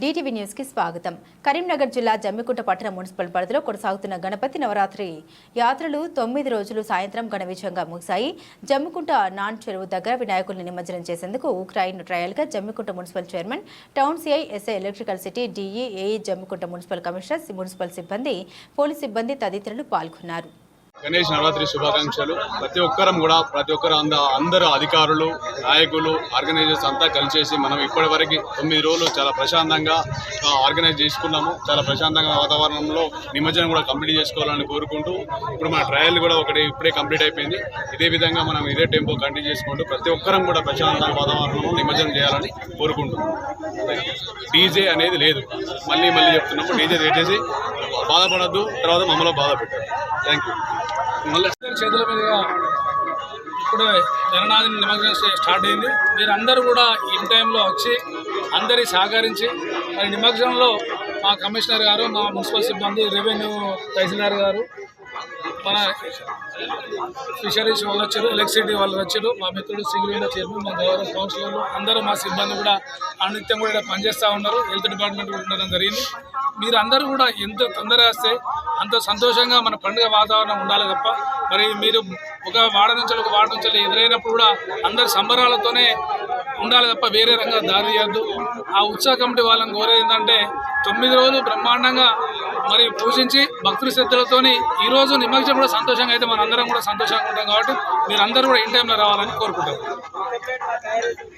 DTV న్యూస్కి స్వాగతం. కరీంనగర్ జిల్లా జమ్మికుంట పట్టణ మున్సిపల్ పరిధిలో కొనసాగుతున్న గణపతి నవరాత్రి యాత్రలు తొమ్మిది రోజులు సాయంత్రం ఘనవిజయంగా ముగిశాయి. జమ్మికుంట నాన్ చెరువు దగ్గర వినాయకుల్ని నిమజ్జనం చేసేందుకు ఉక్రాయిన్ ట్రయల్గా Jammikunta municipal chairman town CI SI electrical city DE AE Jammikunta municipal commissioner municipal సిబ్బంది పోలీస్ సిబ్బంది తదితరులు పాల్గొన్నారు. గణేష్ నవరాత్రి శుభాకాంక్షలు. ప్రతి ఒక్కరం కూడా ప్రతి ఒక్కరు అంద అందరు అధికారులు నాయకులు ఆర్గనైజర్స్ అంతా కలిసేసి మనం ఇప్పటి వరకు తొమ్మిది రోజులు చాలా ప్రశాంతంగా ఆర్గనైజ్ చేసుకున్నాము. చాలా ప్రశాంతంగా వాతావరణంలో నిమజ్జనం కూడా కంప్లీట్ చేసుకోవాలని కోరుకుంటూ ఇప్పుడు మన ట్రయల్ కూడా ఒకటి ఇప్పుడే కంప్లీట్ అయిపోయింది. ఇదే విధంగా మనం ఇదే టెంపో కంటిన్యూ చేసుకుంటూ ప్రతి ఒక్కరం కూడా ప్రశాంతంగా వాతావరణంలో నిమజ్జనం చేయాలని కోరుకుంటున్నాం. డీజే అనేది లేదు. మళ్ళీ మళ్ళీ చెప్తున్నప్పుడు డీజే పెట్టేసి బాధపడద్దు తర్వాత మమ్మల్ని బాధ పెట్టారు థ్యాంక్ యూ మళ్ళీ చేతుల మీదుగా ఇప్పుడు జననాది నిమజ్జనం స్టార్ట్ అయింది. మీరు అందరూ కూడా ఇన్ టైంలో వచ్చి అందరి సహకరించి మరి నిమజ్జనంలో మా కమిషనర్ గారు మా మున్సిపల్ సిబ్బంది రెవెన్యూ తహసీల్దార్ గారు మన ఫిషరీస్ వాళ్ళు వచ్చారు ఎలక్ట్రిసిటీ వాళ్ళు వచ్చారు. మా మిత్రుడు సింగిల్ చైర్మన్ మా గౌరవ కౌన్సిలర్లు అందరూ మా సిబ్బంది కూడా అనిత్యం కూడా పనిచేస్తూ ఉన్నారు. హెల్త్ డిపార్ట్మెంట్ కూడా ఉండడం జరిగింది. మీరు అందరూ కూడా ఎంత తొందరగా వస్తే అంత సంతోషంగా మన పండుగ వాతావరణం ఉండాలి తప్ప మరి మీరు ఒక వాడ నుంచి ఒక వాడ నుంచి ఎదురైనప్పుడు కూడా అందరి సంబరాలతోనే ఉండాలి తప్ప వేరే రంగా దారి తీయద్దు ఆ ఉత్సాహ కమిటీ వాళ్ళని కోరేది ఏంటంటే తొమ్మిది రోజులు బ్రహ్మాండంగా మరి పూజించి భక్తుల శ్రద్ధలతోని ఈ రోజు నిమజ్జనం కూడా సంతోషంగా అయితే మనందరం కూడా సంతోషంగా ఉంటాం కాబట్టి మీరు అందరూ కూడా ఇన్ టైంలో రావాలని కోరుకుంటాం.